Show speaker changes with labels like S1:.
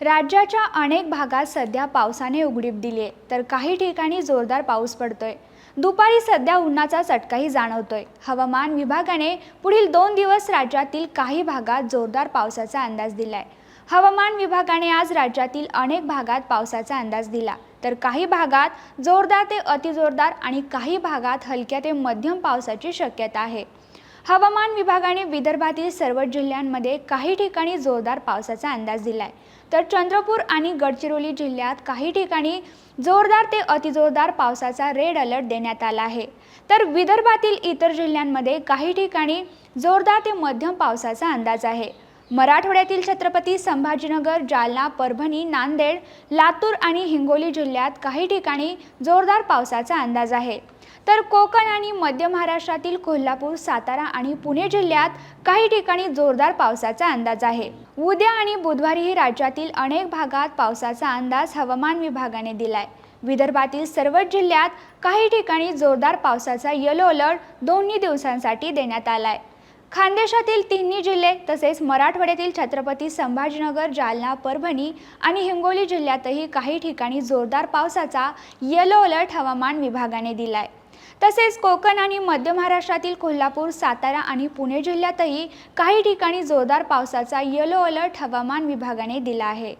S1: राज्याच्या अनेक भागात सध्या पावसाने उघडीप दिली आहे तर काही ठिकाणी जोरदार पाऊस पडतोय. दुपारी सध्या उन्हाचा चटकाही जाणवतोय. हवामान विभागाने पुढील दोन दिवस राज्यातील काही भागात जोरदार पावसाचा अंदाज दिलाय. हवामान विभागाने आज राज्यातील अनेक भागात पावसाचा अंदाज दिला तर काही भागात जोरदार ते अतिजोरदार आणि काही भागात हलक्या ते मध्यम पावसाची शक्यता आहे. हवामान विभागाने विदर्भातील सर्व जिल्ह्यांमध्ये काही ठिकाणी जोरदार पावसाचा अंदाज दिलाय. तर चंद्रपूर आणि गडचिरोली जिल्ह्यात काही ठिकाणी जोरदार ते अतिजोरदार पावसाचा रेड अलर्ट देण्यात आला आहे. तर विदर्भातील इतर जिल्ह्यांमध्ये काही ठिकाणी जोरदार ते मध्यम पावसाचा अंदाज आहे. मराठवाड्यातील छत्रपती संभाजीनगर जालना परभणी नांदेड लातूर आणि हिंगोली जिल्ह्यात काही ठिकाणी जोरदार पावसाचा अंदाज आहे. तर कोकण आणि मध्य महाराष्ट्रातील कोल्हापूर सातारा आणि पुणे जिल्ह्यात काही ठिकाणी जोरदार पावसाचा अंदाज आहे. उद्या आणि बुधवारीही राज्यातील अनेक भागात पावसाचा अंदाज हवामान विभागाने दिलाय. विदर्भातील सर्वच जिल्ह्यात काही ठिकाणी जोरदार पावसाचा येलो अलर्ट दोन्ही दिवसांसाठी देण्यात आलाय. खानदेशातील तिन्ही जिल्हे तसेच मराठवाड्यातील छत्रपती संभाजीनगर जालना परभणी आणि हिंगोली जिल्ह्यातही काही ठिकाणी जोरदार पावसाचा येलो अलर्ट हवामान विभागाने दिलाय. तसेच कोकण आणि मध्य महाराष्ट्रातील कोल्हापूर सातारा आणि पुणे जिल्ह्यातही काही ठिकाणी जोरदार पावसाचा येलो अलर्ट हवामान विभागाने दिला आहे.